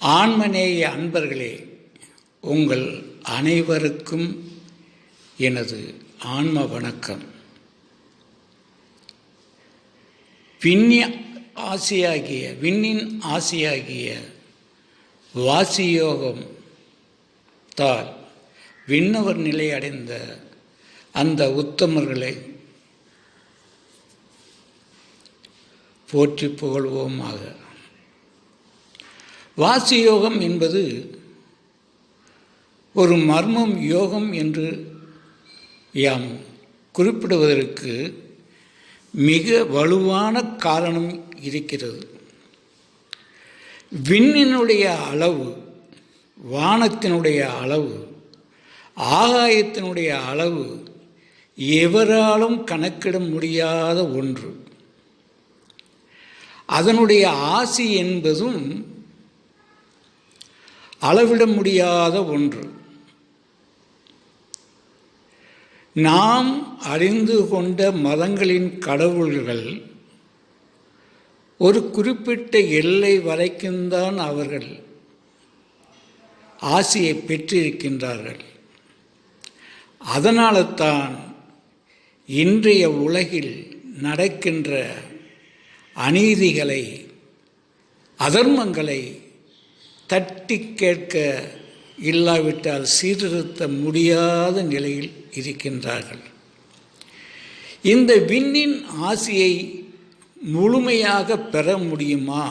ஆன்மநேய அன்பர்களே உங்கள் அனைவருக்கும் எனது ஆன்ம வணக்கம். விண்ணி ஆசையாகிய விண்ணின் ஆசையாகிய வாசியோகம் தால் விண்ணவர் நிலை அடைந்த அந்த உத்தமர்களை போற்றி புகழ்வோமாக. வாசி யோகம் என்பது ஒரு மர்மம் யோகம் என்று யாம் குறிப்பிடுவதற்கு மிக வலுவான காரணம் இருக்கிறது. விண்ணினுடைய அளவு வானத்தினுடைய அளவு ஆகாயத்தினுடைய அளவு எவராலும் கணக்கிட முடியாத ஒன்று. அதனுடைய ஆசி என்பதும் அளவிட முடியாத ஒன்று. நாம் அறிந்து கொண்ட மதங்களின் கடவுள்கள் ஒரு குறிப்பிட்ட எல்லை வரைக்கும்தான் அவர்கள் ஆசையை பெற்றிருக்கின்றார்கள். அதனால தான் இன்றைய உலகில் நடக்கின்ற அநீதிகளை அதர்மங்களை தட்டி கேட்க இல்லாவிட்டால் சீர்திருத்த முடியாத நிலையில் இருக்கின்றார்கள். இந்த விண்ணின் ஆசையை முழுமையாக பெற முடியுமா?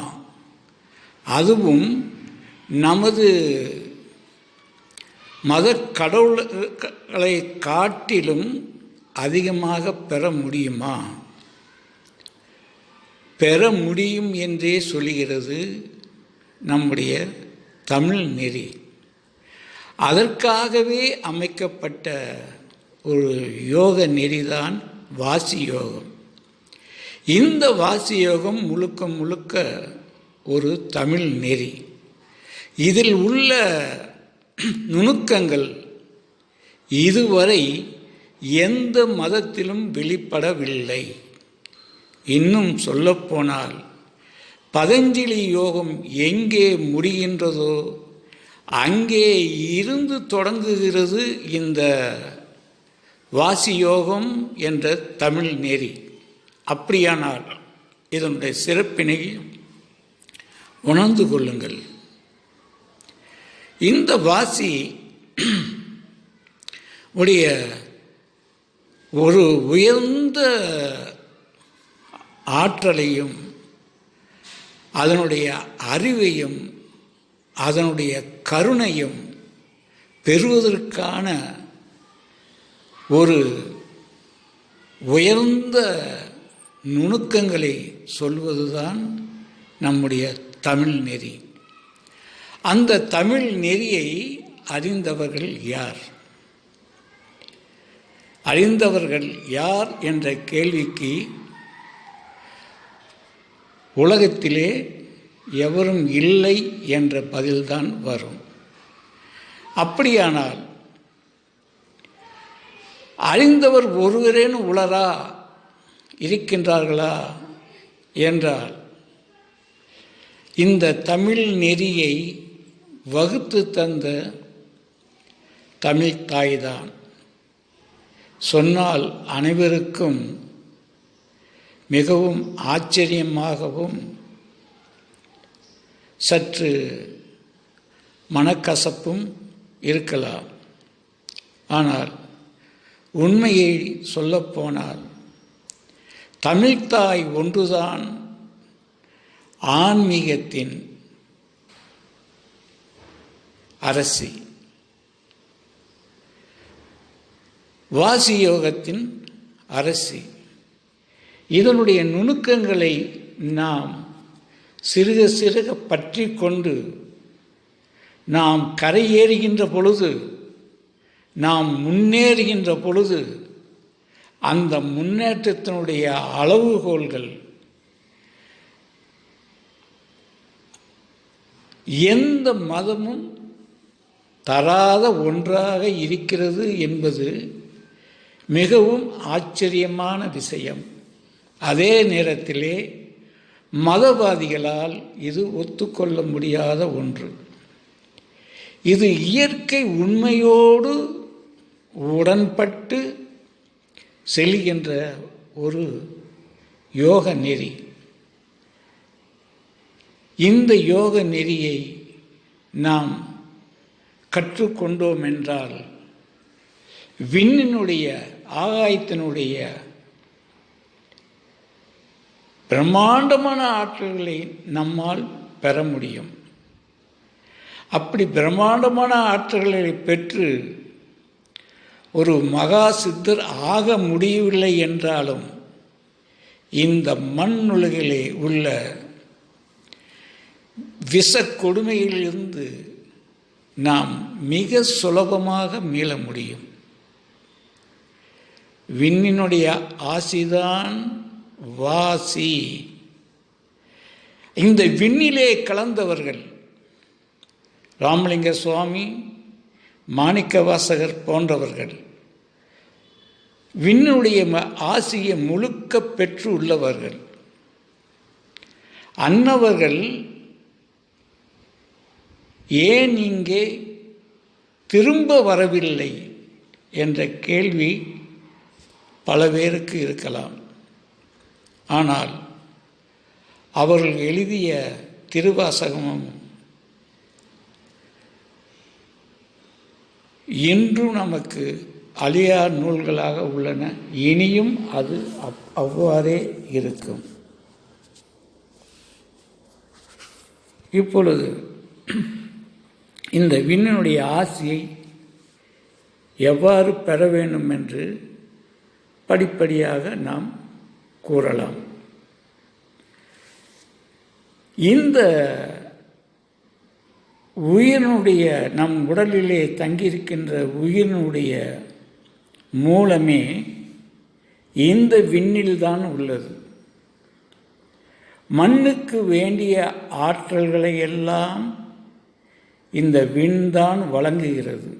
அதுவும் நமது மத கடவுள்களை காட்டிலும் அதிகமாக பெற முடியுமா? பெற முடியும் என்றே சொல்கிறது நம்முடைய தமிழ் நெறி. அதற்காகவே அமைக்கப்பட்ட ஒரு யோக நெறிதான் வாசி யோகம். இந்த வாசி யோகம் முழுக்க முழுக்க ஒரு தமிழ் நெறி. இதில் உள்ள நுணுக்கங்கள் இதுவரை எந்த மதத்திலும் வெளிப்படவில்லை. இன்னும் சொல்லப்போனால் பதஞ்சலி யோகம் எங்கே முடிகின்றதோ அங்கே இருந்து தொடங்குகிறது இந்த வாசி யோகம் என்ற தமிழ் நெறி. அப்படியானால் இதனுடைய சிறப்பினை உணர்ந்து கொள்ளுங்கள். இந்த வாசி உடைய ஒரு உயர்ந்த ஆற்றலையும் அதனுடைய அறிவையும் அதனுடைய கருணையும் பெறுவதற்கான ஒரு உயர்ந்த நுணுக்கங்களை சொல்வதுதான் நம்முடைய தமிழ் நெறி. அந்த தமிழ் நெறியை அறிந்தவர்கள் யார்? அறிந்தவர்கள் யார் என்ற கேள்விக்கு உலகத்திலே எவரும் இல்லை என்ற பதில்தான் வரும். அப்படியானால் அறிந்தவர் ஒருவரேனும் உளரா இருக்கின்றார்களா என்றால் இந்த தமிழ் நெறியை வகுத்து தந்த தமிழ் தாய்தான். சொன்னால் அனைவருக்கும் மிகவும் ஆச்சரியமாகவும் சற்று மனக்கசப்பும் இருக்கலாம். ஆனால் உண்மையை சொல்லப்போனால் தமிழ்த்தாய் ஒன்றுதான் ஆன்மீகத்தின் அரசி. வாசி யோகத்தின் அரசி. இதனுடைய நுணுக்கங்களை நாம் சிறுக சிறுக பற்றி கொண்டு நாம் கரையேறுகின்ற பொழுது நாம் முன்னேறுகின்ற பொழுது அந்த முன்னேற்றத்தினுடைய அளவுகோல்கள் எந்த மதமும் தராத ஒன்றாக இருக்கிறது என்பது மிகவும் ஆச்சரியமான விஷயம். அதே நேரத்திலே மதவாதிகளால் இது ஒத்துக்கொள்ள முடியாத ஒன்று. இது இயற்கை உண்மையோடு உடன்பட்டு செல்கின்ற ஒரு யோக நெறி. இந்த யோக நெறியை நாம் கற்றுக்கொண்டோம் என்றால் விண்ணினுடைய ஆகாயத்தினுடைய பிரம்மாண்டமான ஆற்றல்களை நம்மால் பெற முடியும். அப்படி பிரம்மாண்டமான ஆற்றல்களை பெற்று ஒரு மகா சித்தர் ஆக முடியவில்லை என்றாலும் இந்த மண்ணுலகிலே உள்ள விஷ கொடுமையிலிருந்து நாம் மிக சுலபமாக மீள முடியும். விண்ணினுடைய ஆசிதான் வாசி. இந்த விண்ணிலே கலந்தவர்கள் ராமலிங்க சுவாமி மாணிக்க வாசகர் போன்றவர்கள் விண்ணுடைய ஆசியை முழுக்க பெற்று உள்ளவர்கள். அன்னவர்கள் ஏன் இங்கே திரும்ப வரவில்லை? என்ற கேள்வி பல பேருக்கு இருக்கலாம். ஆனால் அவர்கள் எழுதிய திருவாசகமும் இன்றும் நமக்கு அழியா நூல்களாக உள்ளன. இனியும் அது அவ்வாறே இருக்கும். இப்பொழுது இந்த விண்ணினுடைய ஆசையை எவ்வாறு பெற வேண்டும் என்று படிப்படியாக நாம் கூறலாம். இந்த உயிரினுடைய நம் உடலிலே தங்கியிருக்கின்ற உயிரினுடைய மூலமே இந்த விண்ணில்தான் உள்ளது. மண்ணுக்கு வேண்டிய ஆற்றல்களை எல்லாம் இந்த விண்தான் வழங்குகிறது.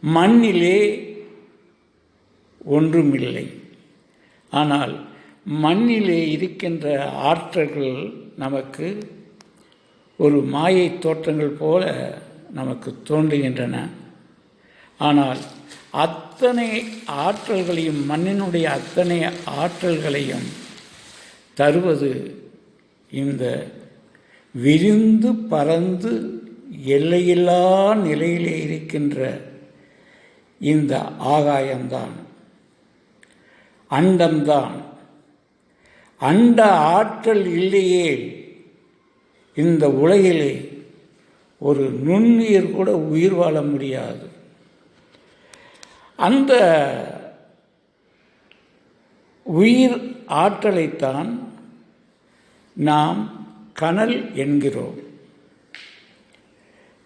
மண்ணிலே ஒன்றுமில்லை. ஆனால் மண்ணிலே இருக்கின்ற ஆற்றல்கள் நமக்கு ஒரு மாயை தோற்றங்கள் போல நமக்கு தோன்றுகின்றன. ஆனால் அத்தனை ஆற்றல்களையும் மண்ணினுடைய அத்தனை ஆற்றல்களையும் தருவது இந்த விரிந்து பறந்து எல்லையில்லா நிலையிலே இருக்கின்ற இந்த ஆகாயம்தான். அண்டம்தான். அண்ட ஆற்றல் இல்லையே. இந்த உலகிலே ஒரு நுண்ணுயிர் கூட உயிர் வாழ முடியாது. அந்த உயிர் ஆற்றலைத்தான் நாம் கனல் என்கிறோம்.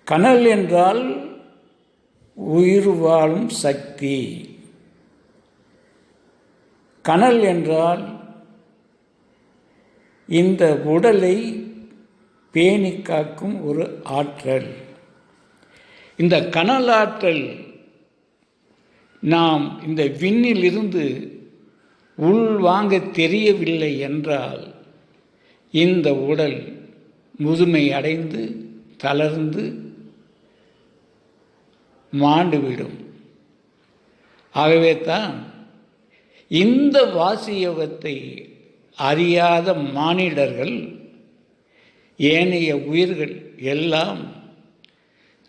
கனல் என்றால் உயிர் வாழும் சக்தி. கனல் என்றால் இந்த உடலை பேணி காக்கும் ஒரு ஆற்றல். இந்த கனல் ஆற்றல் நாம் இந்த விண்ணிலிருந்து உள்வாங்க தெரியவில்லை என்றால் இந்த உடல் முதுமை அடைந்து தளர்ந்து மாண்டுவிடும் ஆகவே தான் இந்த வாசியோகத்தை அறியாத மானிடர்கள் ஏனைய உயிர்கள் எல்லாம்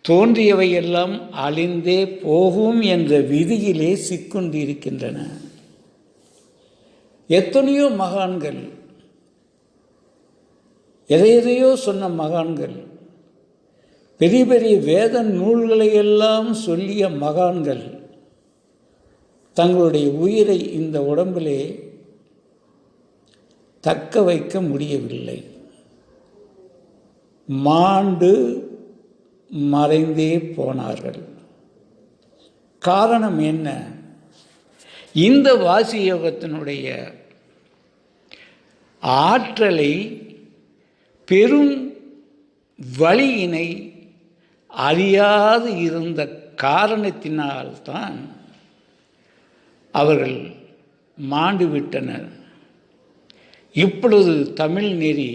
தோன்றியவை எல்லாம் அழிந்தே போகும் என்ற விதியிலே சிக்குண்டிருக்கின்றன. எத்தனையோ மகான்கள் எதை எதையோ சொன்ன மகான்கள் பெரிய பெரிய வேத நூல்களை எல்லாம் சொல்லிய மகான்கள் தங்களுடைய உயிரை இந்த உடம்பிலே தக்க வைக்க முடியவில்லை. மாண்டு மறைந்தே போனார்கள். காரணம் என்ன? இந்த வாசி யோகத்தினுடைய ஆற்றலை பெரும் வழியினை அறியாது இருந்த காரணத்தினால்தான் அவர்கள் மாண்டு விட்டனர். இப்பொழுது தமிழ் நெறி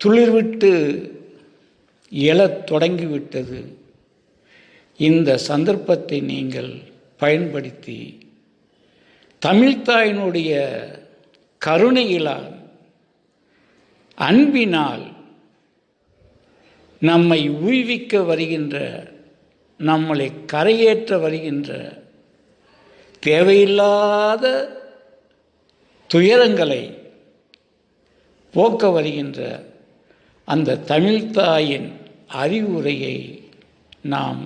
துளிர்விட்டு எழத் தொடங்கிவிட்டது. இந்த சந்தர்ப்பத்தை நீங்கள் பயன்படுத்தி தமிழ்த்தாயினுடைய கருணையிலால் அன்பினால் நம்மை உய்விக்க வருகின்ற நம்மளை கரையேற்ற வருகின்ற தேவையில்லாத துயரங்களை போக்க வருகின்ற அந்த தமிழ்தாயின் அறிவுரையை நாம்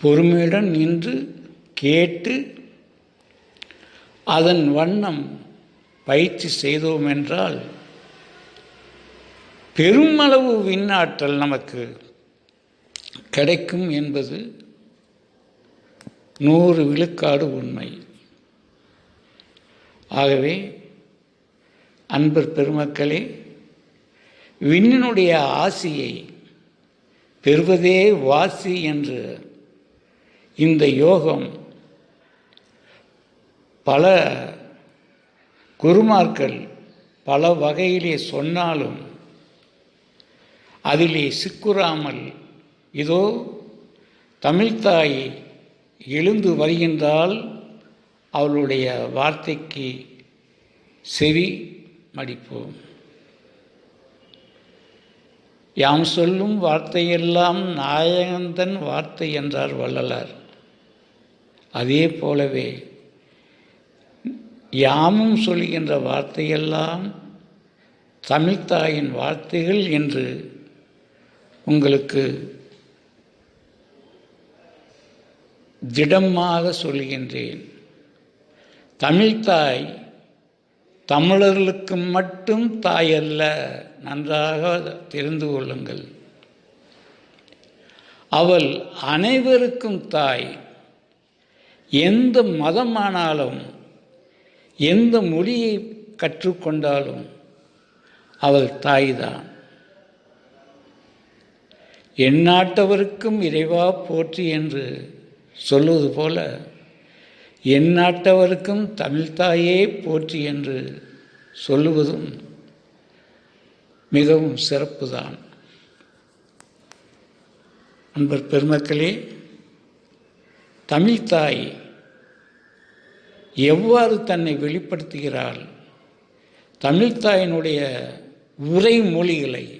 பொறுமையுடன் நின்று கேட்டு அதன் வண்ணம் பயிற்சி செய்தோம் என்றால் பெருமளவு விண்ணாற்றல் நமக்கு கிடைக்கும் என்பது நூறு விழுக்காடு உண்மை. ஆகவே அன்பர் பெருமக்களே விண்ணினுடைய ஆசியை பெறுவதே வாசி என்று இந்த யோகம் பல குருமார்கள் பல வகையிலே சொன்னாலும் அதிலே சிக்குறாமல் இதோ தமிழ்தாயை எழுந்து வருகின்றால் அவளுடைய வார்த்தைக்கு செவி மடிப்போம். யாம் சொல்லும் வார்த்தையெல்லாம் நாயகந்தன் வார்த்தை என்றார் வள்ளலார். அதே போலவே யாமும் சொல்கின்ற வார்த்தையெல்லாம் தமிழ்த்தாயின் வார்த்தைகள் என்று உங்களுக்கு திடமாக சொல்கின்றேன். தமிழ்தாய் தமிழர்களுக்கு மட்டும் தாய் அல்ல நன்றாக தெரிந்து கொள்ளுங்கள். அவள் அனைவருக்கும் தாய். எந்த மதமானாலும் எந்த மொழியை கற்றுக்கொண்டாலும் அவள் தாய்தான். எந்நாட்டவருக்கும் இறைவா போற்றி என்று சொல்லுவது போல எந்நாட்டவருக்கும் தமிழ்தாயே போற்றி என்று சொல்லுவதும் மிகவும் சிறப்புதான். அன்பர் பெருமக்களே தமிழ்தாய் எவ்வாறு தன்னை வெளிப்படுத்துகிறாள்? தமிழ்தாயினுடைய உரை மொழிகளை